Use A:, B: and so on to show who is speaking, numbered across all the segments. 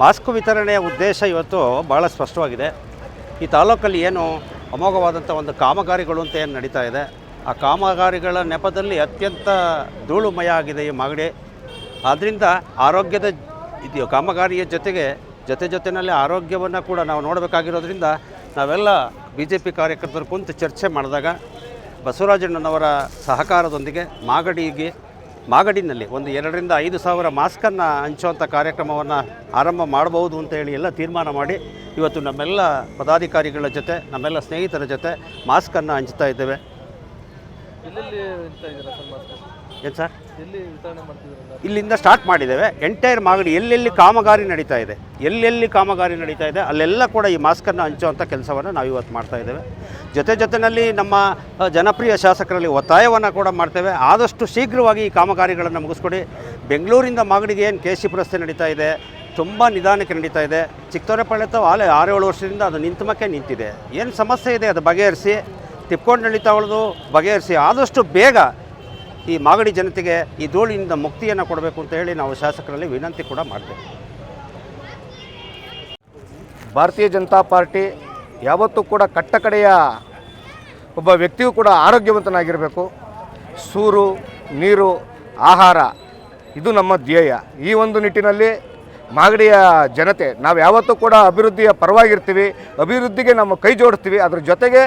A: Mask ವಿತರಣೆಯ ಉದ್ದೇಶ ಇವತ್ತು ಭಾಳ ಸ್ಪಷ್ಟವಾಗಿದೆ. ಈ ತಾಲೂಕಲ್ಲಿ ಏನು ಅಮೋಘವಾದಂಥ ಒಂದು ಕಾಮಗಾರಿಗಳು ಅಂತ ಏನು ನಡೀತಾ ಇದೆ. ಆ ಕಾಮಗಾರಿಗಳ ನೆಪದಲ್ಲಿ ಅತ್ಯಂತ ಧೂಳುಮಯ ಆಗಿದೆ ಈ ಮಾಗಡಿ. ಆದ್ದರಿಂದ ಆರೋಗ್ಯದ ಇದು ಕಾಮಗಾರಿಯ ಜೊತೆಗೆ ಜೊತೆ ಜೊತೆಯಲ್ಲಿ ಆರೋಗ್ಯವನ್ನು ಕೂಡ ನಾವು ನೋಡಬೇಕಾಗಿರೋದ್ರಿಂದ ನಾವೆಲ್ಲ ಬಿ ಜೆ ಪಿ ಕಾರ್ಯಕರ್ತರು ಕುಂತು ಚರ್ಚೆ ಮಾಡಿದಾಗ ಬಸವರಾಜಣ್ಣನವರ ಸಹಕಾರದೊಂದಿಗೆ ಮಾಗಡಿಗೆ ಮಾಗಡಿನಲ್ಲಿ ಒಂದು ಎರಡರಿಂದ ಐದು ಸಾವಿರ ಮಾಸ್ಕನ್ನು ಹಂಚುವಂಥ ಕಾರ್ಯಕ್ರಮವನ್ನು ಆರಂಭ ಮಾಡಬಹುದು ಅಂತ ಹೇಳಿ ಎಲ್ಲ ತೀರ್ಮಾನ ಮಾಡಿ ಇವತ್ತು ನಮ್ಮೆಲ್ಲ ಪದಾಧಿಕಾರಿಗಳ ಜೊತೆ, ನಮ್ಮೆಲ್ಲ ಸ್ನೇಹಿತರ ಜೊತೆ ಮಾಸ್ಕನ್ನು ಹಂಚ್ತಾ ಇದ್ದೇವೆ. ಏನು ಸರ್? ಇಲ್ಲಿಂದ ಸ್ಟಾರ್ಟ್ ಮಾಡಿದ್ದೇವೆ. ಎಂಟೈರ್ ಮಾಗಡಿ ಎಲ್ಲೆಲ್ಲಿ ಕಾಮಗಾರಿ ನಡೀತಾ ಇದೆ ಎಲ್ಲೆಲ್ಲಿ ಕಾಮಗಾರಿ ನಡೀತಾ ಇದೆ ಅಲ್ಲೆಲ್ಲ ಕೂಡ ಈ ಮಾಸ್ಕನ್ನು ಹಂಚುವಂಥ ಕೆಲಸವನ್ನು ನಾವು ಇವತ್ತು ಮಾಡ್ತಾ ಇದ್ದೇವೆ. ಜೊತೆ ಜೊತೆಯಲ್ಲಿ ನಮ್ಮ ಜನಪ್ರಿಯ ಶಾಸಕರಲ್ಲಿ ಒತ್ತಾಯವನ್ನು ಕೂಡ ಮಾಡ್ತೇವೆ. ಆದಷ್ಟು ಶೀಘ್ರವಾಗಿ ಈ ಕಾಮಗಾರಿಗಳನ್ನು ಮುಗಿಸ್ಕೊಡಿ. ಬೆಂಗಳೂರಿಂದ ಮಾಗಡಿಗೆ ಏನು ಕೆ ಸಿ ರಸ್ತೆ ನಡೀತಾ ಇದೆ ತುಂಬ ನಿಧಾನಕ್ಕೆ ನಡೀತಾ ಇದೆ. ಚಿಕ್ಕತೋರೆಪಾಳ್ಯ ತಾವು ಆಲೆ ಆರೇಳು ವರ್ಷದಿಂದ ಅದು ನಿಂತಮಕ್ಕೆ ನಿಂತಿದೆ. ಏನು ಸಮಸ್ಯೆ ಇದೆ ಅದು ಬಗೆಹರಿಸಿ ತಿಪ್ಕೊಂಡು ನಡೀತಾ ಉಳಿದು ಬಗೆಹರಿಸಿ ಆದಷ್ಟು ಬೇಗ ಈ ಮಾಗಡಿ ಜನತೆಗೆ ಈ ಧೂಳಿನಿಂದ ಮುಕ್ತಿಯನ್ನು ಕೊಡಬೇಕು ಅಂತ ಹೇಳಿ ನಾವು ಶಾಸಕರಲ್ಲಿ ವಿನಂತಿ ಕೂಡ ಮಾಡ್ತೇವೆ.
B: ಭಾರತೀಯ ಜನತಾ ಪಾರ್ಟಿ ಯಾವತ್ತೂ ಕೂಡ ಕಟ್ಟಕಡೆಯ ಒಬ್ಬ ವ್ಯಕ್ತಿಯೂ ಕೂಡ ಆರೋಗ್ಯವಂತನಾಗಿರಬೇಕು. ಸೂರು, ನೀರು, ಆಹಾರ, ಇದು ನಮ್ಮ ಧ್ಯೇಯ. ಈ ಒಂದು ನಿಟ್ಟಿನಲ್ಲಿ ಮಾಗಡಿಯ ಜನತೆ, ನಾವು ಯಾವತ್ತೂ ಕೂಡ ಅಭಿವೃದ್ಧಿಯ ಪರವಾಗಿರ್ತೀವಿ, ಅಭಿವೃದ್ಧಿಗೆ ನಮ್ಮ ಕೈ ಜೋಡಿಸ್ತೀವಿ, ಅದ್ರ ಜೊತೆಗೆ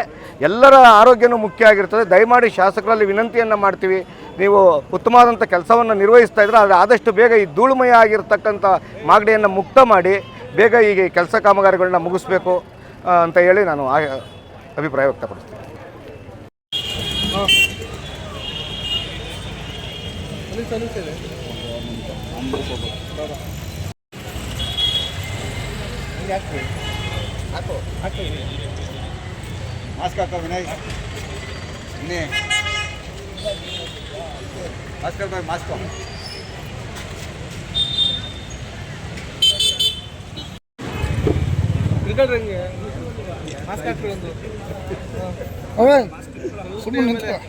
B: ಎಲ್ಲರ ಆರೋಗ್ಯನೂ ಮುಖ್ಯ ಆಗಿರ್ತದೆ. ದಯಮಾಡಿ ಶಾಸಕರಲ್ಲಿ ವಿನಂತಿಯನ್ನು ಮಾಡ್ತೀವಿ. ನೀವು ಉತ್ತಮವಾದಂಥ ಕೆಲಸವನ್ನು ನಿರ್ವಹಿಸ್ತಾ ಇದ್ರೆ ಆದರೆ ಆದಷ್ಟು ಬೇಗ ಈ ಧೂಳುಮಯ ಆಗಿರ್ತಕ್ಕಂಥ ಮಾಗಡಿಯನ್ನು ಮುಕ್ತ ಮಾಡಿ ಬೇಗ ಈಗ ಕೆಲಸ ಕಾಮಗಾರಿಗಳನ್ನ ಮುಗಿಸ್ಬೇಕು ಅಂತ ಹೇಳಿ ನಾನು ಅಭಿಪ್ರಾಯ ವ್ಯಕ್ತಪಡಿಸ್ತೀನಿ.
C: ಮಾಸ್ಕ್ ಹಾಕೋ, ವಿನಯ್. ಇನ್ನೇ
D: ભાસ્કર ભાઈ માસ્કો
E: હવે સુમન નથી